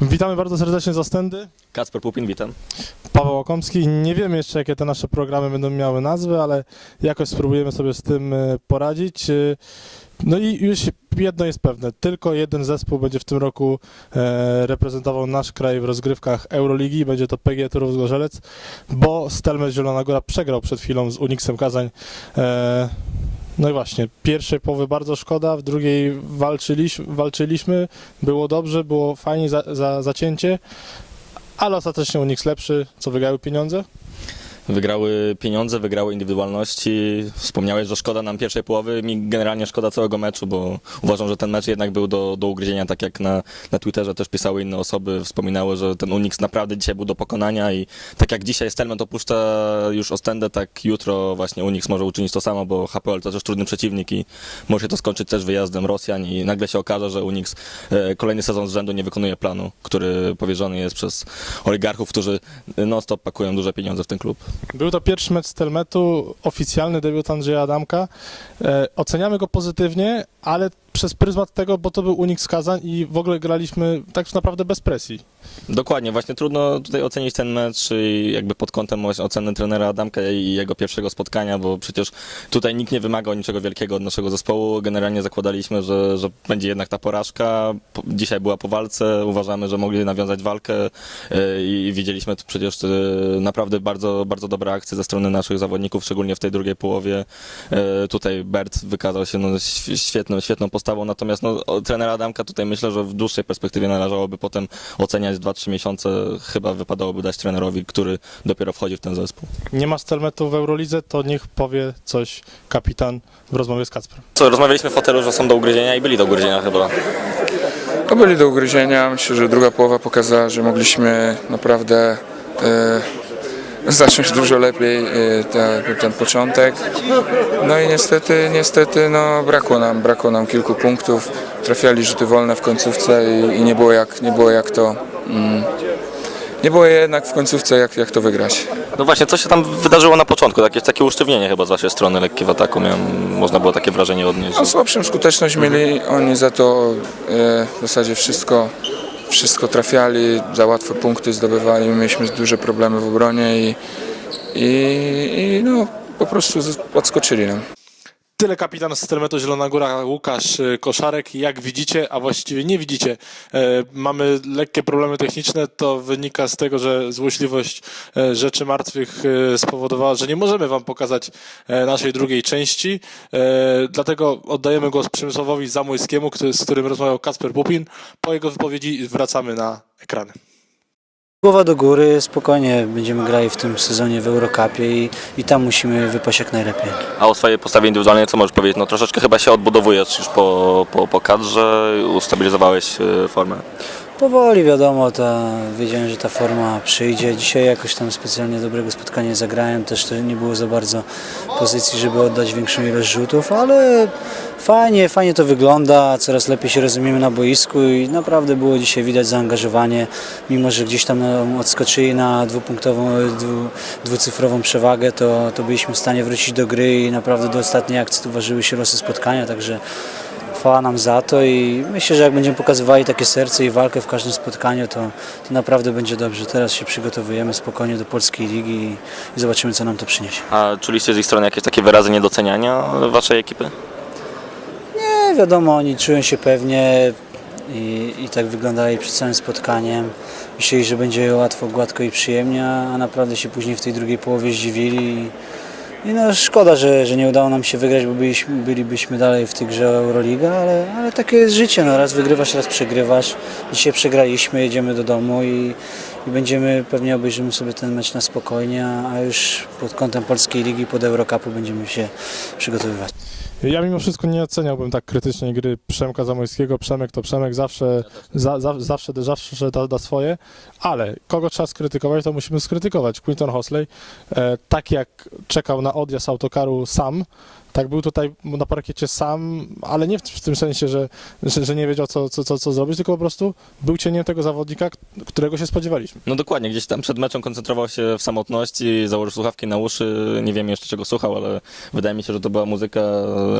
Witamy bardzo serdecznie z Ostendy. Kacper Pupin, witam. Paweł Łokomski. Nie wiemy jeszcze, jakie te nasze programy będą miały nazwy, ale jakoś spróbujemy sobie z tym e, poradzić. E, No i już jedno jest pewne, tylko jeden zespół będzie w tym roku e, reprezentował nasz kraj w rozgrywkach Euroligi, będzie to PG Turów Zgorzelec, bo Stelmę Zielona Góra przegrał przed chwilą z Unixem Kazań. No i właśnie, pierwszej połowy bardzo szkoda, w drugiej walczyliśmy, walczyliśmy było dobrze, było fajnie za, za, zacięcie, ale ostatecznie Unix lepszy, co wygrały pieniądze. Wygrały pieniądze, wygrały indywidualności. Wspomniałeś, że szkoda nam pierwszej połowy. Mi generalnie szkoda całego meczu, bo uważam, że ten mecz jednak był do, do ugryzienia, tak jak na, na Twitterze też pisały inne osoby. Wspominały, że ten Unix naprawdę dzisiaj był do pokonania i tak jak dzisiaj Stelmet opuszcza już Ostendę, tak jutro właśnie Unix może uczynić to samo, bo HPL to też trudny przeciwnik i może się to skończyć też wyjazdem Rosjan i nagle się okaże, że Unix e, kolejny sezon z rzędu nie wykonuje planu, który powierzony jest przez oligarchów, którzy non-stop pakują duże pieniądze w ten klub. Był to pierwszy mecz Stelmetu, oficjalny debiut Andrzeja Adamka. E, oceniamy go pozytywnie, ale przez pryzmat tego, bo to był Unix Kazań i w ogóle graliśmy tak naprawdę bez presji. Dokładnie, właśnie trudno tutaj ocenić ten mecz i jakby pod kątem oceny trenera Adamka i jego pierwszego spotkania, bo przecież tutaj nikt nie wymagał niczego wielkiego od naszego zespołu. Generalnie zakładaliśmy, że, że będzie jednak ta porażka. Po- Dzisiaj była po walce, uważamy, że mogli nawiązać walkę e, i widzieliśmy tu przecież e, naprawdę bardzo, bardzo dobre akcje ze strony naszych zawodników, szczególnie w tej drugiej połowie. E, Tutaj Bert wykazał się no, św- świetną, świetną postawą, natomiast no, trenera Adamka tutaj myślę, że w dłuższej perspektywie należałoby potem oceniać 2-3 miesiące. Chyba wypadałoby dać trenerowi, który dopiero wchodzi w ten zespół. Nie ma Stelmetu w Eurolidze, to niech powie coś kapitan w rozmowie z Kacprem. Co, rozmawialiśmy w hotelu, że są do ugryzienia i byli do ugryzienia chyba. No byli do ugryzienia. Myślę, że druga połowa pokazała, że mogliśmy naprawdę e, zacząć dużo lepiej e, te, ten początek. No i niestety, niestety no, brakło nam, brakło nam kilku punktów. Trafiali rzuty wolne w końcówce i, i nie było jak, nie było jak to. Mm, nie było jednak w końcówce jak, jak to wygrać. No właśnie, co się tam wydarzyło na początku? Jakieś takie usztywnienie chyba z waszej strony lekkie w ataku. Miałem, można było takie wrażenie odnieść. No, słabszą skuteczność mieli, oni za to e, w zasadzie wszystko, wszystko trafiali, za łatwe punkty zdobywali, my mieliśmy duże problemy w obronie i, i, i no, po prostu odskoczyli nam. Tyle kapitan z Stelmetu Zielona Góra, Łukasz y, Koszarek. Jak widzicie, a właściwie nie widzicie, e, mamy lekkie problemy techniczne. To wynika z tego, że złośliwość e, rzeczy martwych spowodowała, że nie możemy wam pokazać naszej drugiej części. Dlatego oddajemy głos Przemysławowi Zamojskiemu, z którym rozmawiał Kacper Pupin. Po jego wypowiedzi wracamy na ekrany. Głowa do góry, spokojnie będziemy grali w tym sezonie w Eurocupie i, i tam musimy wypaść jak najlepiej. A o swojej postawie indywidualnej co możesz powiedzieć? No troszeczkę chyba się odbudowujesz już po, po, po kadrze, ustabilizowałeś e, formę. Powoli wiadomo, ta, wiedziałem, że ta forma przyjdzie. Dzisiaj jakoś tam specjalnie dobrego spotkania zagrałem, też to nie było za bardzo pozycji, żeby oddać większą ilość rzutów, ale fajnie, fajnie to wygląda, coraz lepiej się rozumiemy na boisku i naprawdę było dzisiaj widać zaangażowanie, mimo że gdzieś tam odskoczyli na dwupunktową, dwu, dwucyfrową przewagę, to, to byliśmy w stanie wrócić do gry i naprawdę do ostatniej akcji tu ważyły się losy spotkania, także chwała nam za to i myślę, że jak będziemy pokazywali takie serce i walkę w każdym spotkaniu, to, to naprawdę będzie dobrze. Teraz się przygotowujemy spokojnie do polskiej ligi i, i zobaczymy, co nam to przyniesie. A czuliście z ich strony jakieś takie wyrazy niedoceniania waszej ekipy? Nie, wiadomo, oni czują się pewnie i, i tak wyglądali przed całym spotkaniem. Myśleli, że będzie łatwo, gładko i przyjemnie, a naprawdę się później w tej drugiej połowie zdziwili. I, i no szkoda, że, że nie udało nam się wygrać, bo byliśmy, bylibyśmy dalej w tej grze Euroliga, ale, ale takie jest życie. No, raz wygrywasz, raz przegrywasz. Dzisiaj przegraliśmy, jedziemy do domu i, i będziemy, pewnie obejrzymy sobie ten mecz na spokojnie, a już pod kątem polskiej ligi, pod Eurocupu będziemy się przygotowywać. Ja mimo wszystko nie oceniałbym tak krytycznie gry Przemka Zamojskiego. Przemek to Przemek zawsze, za, za, zawsze, zawsze da, da swoje, ale kogo trzeba skrytykować, to musimy skrytykować. Quinton Hosley, e, tak jak czekał na odjazd autokaru sam, Tak, był tutaj na parkiecie sam, ale nie w, w tym sensie, że, że, że nie wiedział, co, co, co, zrobić, tylko po prostu był cieniem tego zawodnika, którego się spodziewaliśmy. No dokładnie, gdzieś tam przed meczem koncentrował się w samotności, założył słuchawki na uszy, nie wiem jeszcze czego słuchał, ale wydaje mi się, że to była muzyka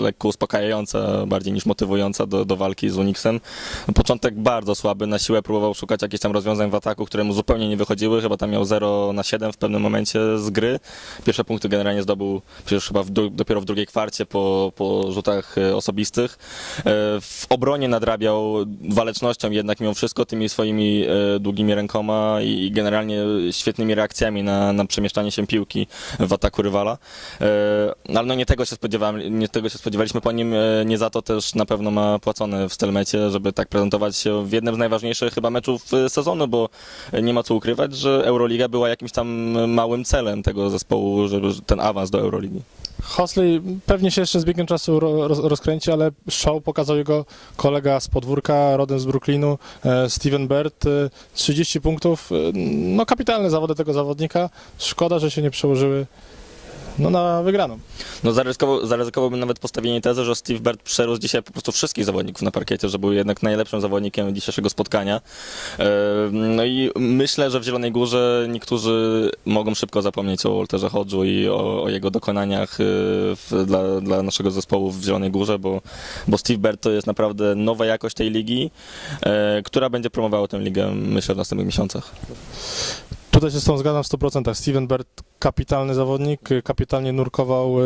lekko uspokajająca, bardziej niż motywująca do, do walki z Unixem. Początek bardzo słaby, na siłę próbował szukać jakichś tam rozwiązań w ataku, które mu zupełnie nie wychodziły, chyba tam miał 0 na 7 w pewnym momencie z gry. Pierwsze punkty generalnie zdobył przecież chyba w, dopiero w drugiej kwarcie po, po rzutach e, osobistych. E, W obronie nadrabiał walecznością jednak mimo wszystko tymi swoimi e, długimi rękoma i generalnie świetnymi reakcjami na, na przemieszczanie się piłki w ataku rywala. E, Ale no nie tego się spodziewałem, nie tego się spodziewaliśmy po nim, nie za to też na pewno ma płacone w Stelmecie, żeby tak prezentować się w jednym z najważniejszych chyba meczów sezonu, bo nie ma co ukrywać, że Euroliga była jakimś tam małym celem tego zespołu, żeby ten awans do Euroligi. Hosley pewnie się jeszcze z biegiem czasu ro, roz, rozkręci, ale show pokazał jego kolega z podwórka, rodem z Brooklynu, e, Steven. E, 30 punktów, e, no kapitalne zawody tego zawodnika. Szkoda, że się nie przełożyły no, na wygraną. No zaryzykował, zaryzykowałbym nawet postawienie tezy, że Steve Bird przerósł dzisiaj po prostu wszystkich zawodników na parkiecie, że był jednak najlepszym zawodnikiem dzisiejszego spotkania. E, No i myślę, że w Zielonej Górze niektórzy mogą szybko zapomnieć o Walterze Hodżu i o, o jego dokonaniach e, w, dla, dla naszego zespołu w Zielonej Górze, bo, bo Steve Bird to jest naprawdę nowa jakość tej ligi, e, która będzie promowała tę ligę, myślę, w następnych miesiącach. Tutaj się z tą zgadzam w 100%. Steven Bird kapitalny zawodnik, y, kapitalnie nurkował y,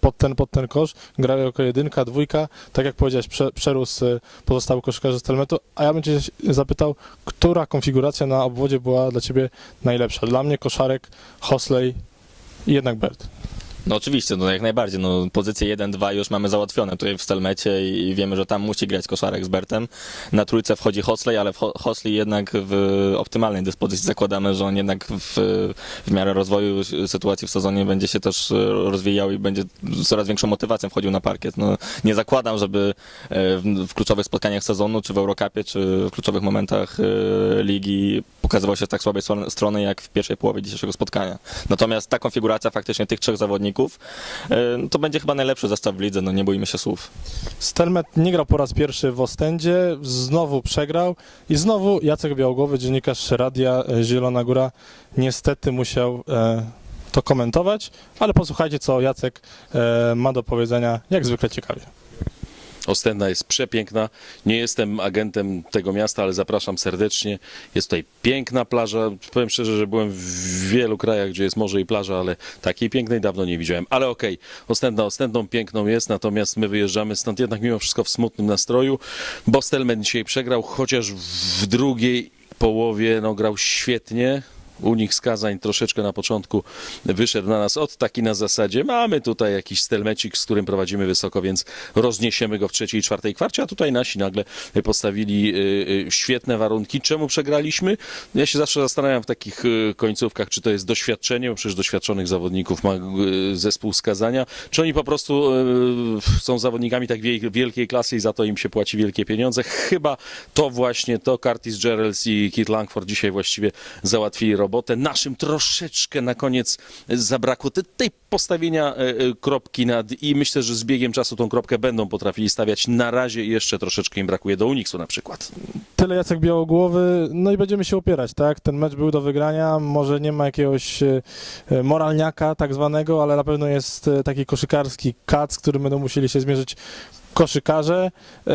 pod ten, pod ten kosz, grał jako jedynka, dwójka, tak jak powiedziałeś, prze, przerósł y, pozostałych koszykarzy z Telmetu, a ja bym cię zapytał, która konfiguracja na obwodzie była dla ciebie najlepsza? Dla mnie koszarek, Hosley i jednak Bird. No oczywiście, no jak najbardziej. No, pozycję 1-2 już mamy załatwione tutaj w Stelmecie i wiemy, że tam musi grać koszarek z Bertem. Na trójce wchodzi Hosley, ale Hosley jednak w optymalnej dyspozycji zakładamy, że on jednak w, w miarę rozwoju sytuacji w sezonie będzie się też rozwijał i będzie coraz większą motywacją wchodził na parkiet. No, nie zakładam, żeby e, w, w kluczowych spotkaniach sezonu, czy w Eurocupie, czy w kluczowych momentach e, ligi pokazywał się z tak słabej stron- strony, jak w pierwszej połowie dzisiejszego spotkania. Natomiast ta konfiguracja faktycznie tych trzech zawodników, e, no to będzie chyba najlepszy zestaw w lidze, no nie bójmy się słów. Stelmet nie grał po raz pierwszy w Ostendzie, znowu przegrał i znowu Jacek Białogłowy, dziennikarz Radia Zielona Góra, niestety musiał e, to komentować, ale posłuchajcie, co Jacek e, ma do powiedzenia, jak zwykle ciekawie. Ostenda jest przepiękna. Nie jestem agentem tego miasta, ale zapraszam serdecznie. Jest tutaj piękna plaża. Powiem szczerze, że byłem w wielu krajach, gdzie jest morze i plaża, ale takiej pięknej dawno nie widziałem. Ale okej, Ostenda Ostendą piękną jest, natomiast my wyjeżdżamy stąd jednak mimo wszystko w smutnym nastroju, bo Stelmen dzisiaj przegrał, chociaż w drugiej połowie no, grał świetnie. U nich skazań troszeczkę na początku wyszedł na nas od taki na zasadzie mamy tutaj jakiś stelmecik, z którym prowadzimy wysoko, więc rozniesiemy go w trzeciej i czwartej kwarcie, a tutaj nasi nagle postawili y, y, świetne warunki. Czemu przegraliśmy? Ja się zawsze zastanawiam w takich y, końcówkach, czy to jest doświadczenie, bo przecież doświadczonych zawodników ma zespół skazania, czy oni po prostu są zawodnikami tak wiel- wielkiej klasy i za to im się płaci wielkie pieniądze. Chyba to właśnie to Curtis Gerrels i Kit Langford dzisiaj właściwie załatwili robotę. Naszym troszeczkę na koniec zabrakło te, tej postawienia e, e, kropki nad i myślę, że z biegiem czasu tą kropkę będą potrafili stawiać. Na razie jeszcze troszeczkę im brakuje do Unixu na przykład. Tyle Jacek Białogłowy, no i będziemy się opierać, tak? Ten mecz był do wygrania, może nie ma jakiegoś e, moralniaka tak zwanego, ale na pewno jest taki koszykarski kac, z którym będą musieli się zmierzyć koszykarze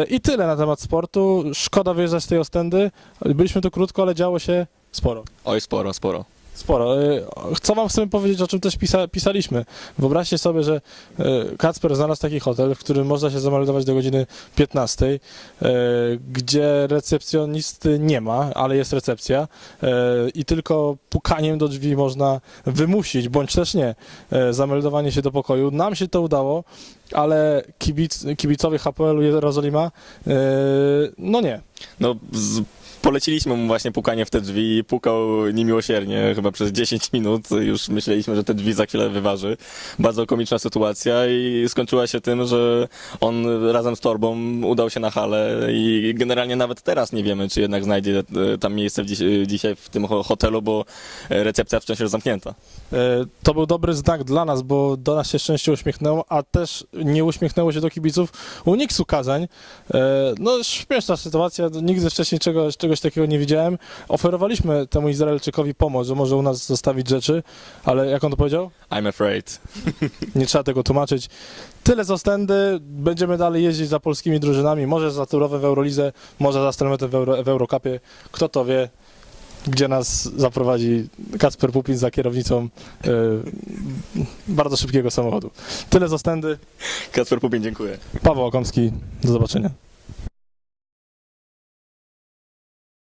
i tyle na temat sportu. Szkoda wyjeżdżać z tej Ostendy, byliśmy tu krótko, ale działo się sporo. Oj, sporo, sporo. Sporo. E, Co wam chcemy powiedzieć, o czym też pisa, pisaliśmy. Wyobraźcie sobie, że e, Kacper znalazł taki hotel, w którym można się zameldować do godziny 15, e, gdzie recepcjonisty nie ma, ale jest recepcja i tylko pukaniem do drzwi można wymusić, bądź też nie, zameldowanie się do pokoju. Nam się to udało, ale kibic, kibicowie HPL-u Jerozolima, no nie. No, z, poleciliśmy mu właśnie pukanie w te drzwi i pukał niemiłosiernie chyba przez 10 minut. Już myśleliśmy, że te drzwi za chwilę wyważy. Bardzo komiczna sytuacja i skończyła się tym, że on razem z torbą udał się na halę i generalnie nawet teraz nie wiemy, czy jednak znajdzie e, tam miejsce w dziś, dzisiaj w tym ho- hotelu, bo recepcja wciąż jest zamknięta. E, To był dobry znak dla nas, bo do nas się szczęście uśmiechnęło, a też nie uśmiechnęło się do kibiców Uniksu Kazań. E, No śmieszna sytuacja, nigdy wcześniej czego, czegoś takiego nie widziałem. Oferowaliśmy temu Izraelczykowi pomoc, że może u nas zostawić rzeczy, ale jak on to powiedział? I'm afraid. Nie trzeba tego tłumaczyć. Tyle z Ostendy, będziemy dalej jeździć za polskimi drużynami, może za Turowem w Eurolidze, może za Stelmetem w, Euro, w Eurocupie, kto to wie, gdzie nas zaprowadzi Kacper Pupin za kierownicą e, bardzo szybkiego samochodu. Tyle z Ostendy, Kacper Pupin, dziękuję. Paweł Okomski, do zobaczenia.